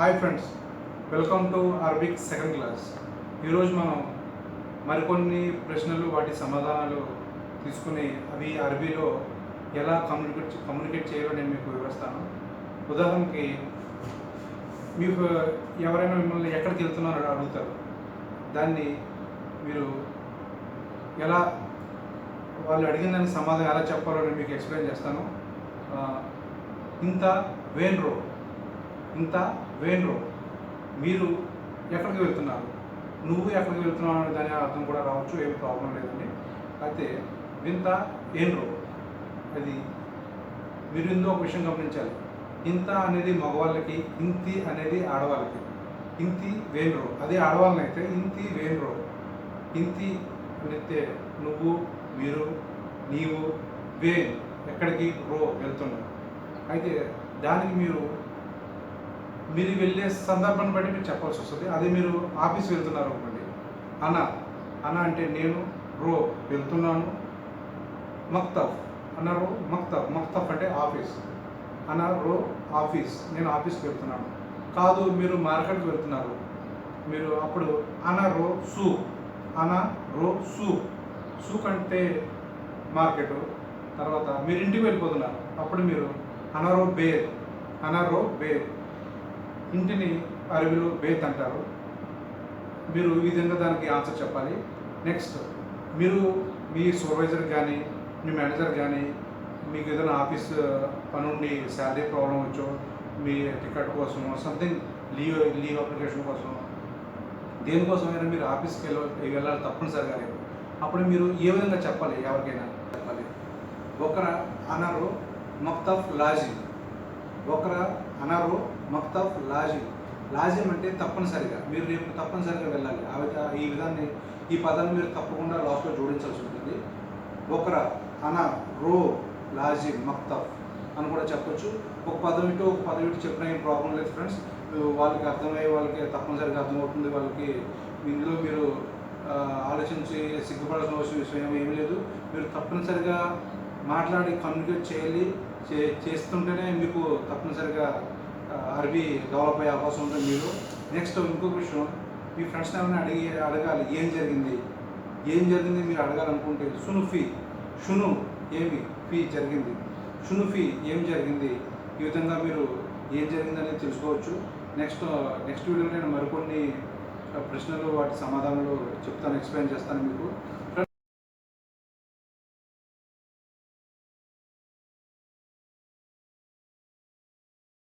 Hi friends welcome to Arabic second class. ఈరోజు మనం మరికొన్ని ప్రశ్నలు వాటి సమాధానాలు తీసుకుని అవి అరబీలో ఎలా కమ్యూనికేట్ కమ్యూనికేట్ చేయాలో నేను మీకు వివరిస్తాను. ఉదాహరణకి మీకు ఎవరైనా మిమ్మల్ని ఎక్కడికి వెళ్తున్నారో అడుగుతారు. దాన్ని మీరు ఎలా వాళ్ళు అడిగిన దానికి సమాధానం ఎలా చెప్పాలో నేను మీకు ఎక్స్ప్లెయిన్ చేస్తాను. ఇంత వేన్ రో ఇంత వేన్ రోడ్. మీరు ఎక్కడికి వెళ్తున్నారు? నువ్వు ఎక్కడికి వెళ్తున్నావు అనే దాని అర్థం కూడా రావచ్చు ఏం ప్రాబ్లం లేదండి. అయితే వింత ఏం రోడ్. అది మీరు ఇందులో ఒక విషయం గమనించాలి. ఇంత అనేది మగవాళ్ళకి ఇంతి అనేది ఆడవాళ్ళకి. ఇంతి వేన్ రోడ్. అదే ఆడవాళ్ళనైతే ఇంతి వేన్ రోడ్. ఇంతి అంటే నువ్వు మీరు నీవు వేన్ ఎక్కడికి రో వెళ్తున్నావు. అయితే దానికి మీరు మీరు వెళ్ళే సందర్భాన్ని బట్టి మీరు చెప్పాల్సి వస్తుంది. అదే మీరు ఆఫీస్ వెళ్తున్నారు అనుకోండి. అన్న అన్న అంటే నేను రో వెళ్తున్నాను. మక్తఫ్ అన్న రో మక్తఫ్ మక్తఫ్ అంటే ఆఫీస్. అన్న రో ఆఫీస్ నేను ఆఫీస్కి వెళ్తున్నాను. కాదు మీరు మార్కెట్కి వెళ్తున్నారు. మీరు అప్పుడు అన రో సూ అన రో సూ. సూక్ అంటే మార్కెట్. తర్వాత మీరు ఇంటికి వెళ్ళిపోతున్నారు. అప్పుడు మీరు అనరో బేర్ అనరో బేర్. ఇంటిని అరబిలో బేత్ అంటారు. మీరు ఈ విధంగా దానికి ఆన్సర్ చెప్పాలి. నెక్స్ట్ మీరు మీ సూపర్వైజర్ కానీ మీ మేనేజర్ కానీ మీకు ఏదైనా ఆఫీస్ పని ఉండి శాలరీ ప్రాబ్లం వచ్చో మీ టికెట్ కోసం సంథింగ్ లీవ్ లీవ్ అప్లికేషన్ కోసం దేనికోసమైనా మీరు ఆఫీస్కి వెళ్ళ వెళ్ళాలి తప్పనిసరిగా రేపు అప్పుడు మీరు ఏ విధంగా చెప్పాలి? ఎవరికైనా చెప్పాలి. ఒకరు అన్నారు మక్తఫ్ లాజింగ్ ఒకరా అనరు మక్తఫ్ లాజిమ్. లాజిం అంటే తప్పనిసరిగా. మీరు రేపు తప్పనిసరిగా వెళ్ళాలి. ఆ ఈ విధాన్ని ఈ పదాన్ని మీరు తప్పకుండా లాస్ట్లో జోడించాల్సి ఉంటుంది. ఒకర అన రో లాజిమ్ మక్తఫ్ అని కూడా చెప్పొచ్చు. ఒక పదం ఇటు ఒక పదం ఇటు చెప్పినా ఏం ప్రాబ్లం లేదు ఫ్రెండ్స్ వాళ్ళకి అర్థమయ్యే వాళ్ళకి తప్పనిసరిగా అర్థమవుతుంది. వాళ్ళకి ఇందులో మీరు ఆలోచించి సిగ్గుపడాల్సిన అవసరం విషయం ఏమీ లేదు. మీరు తప్పనిసరిగా మాట్లాడి కమ్యూనికేట్ చేయాలి చే చేస్తుంటేనే మీకు తప్పనిసరిగా అరబీ డెవలప్ అయ్యే అవకాశం ఉంటుంది మీరు. నెక్స్ట్ ఇంకొక విషయం మీ ఫ్రెండ్స్ని ఏమైనా అడిగి అడగాలి ఏం జరిగింది? ఏం జరిగింది మీరు అడగాలనుకుంటే సును ఫీ షును ఏమి ఫీ జరిగింది? షును ఫీ ఏం జరిగింది? ఈ విధంగా మీరు ఏం జరిగింది అనేది తెలుసుకోవచ్చు. నెక్స్ట్ నెక్స్ట్ వీడియోలో నేను మరికొన్ని ప్రశ్నలు వాటి సమాధానాలు చెప్తాను ఎక్స్ప్లెయిన్ చేస్తాను మీకు.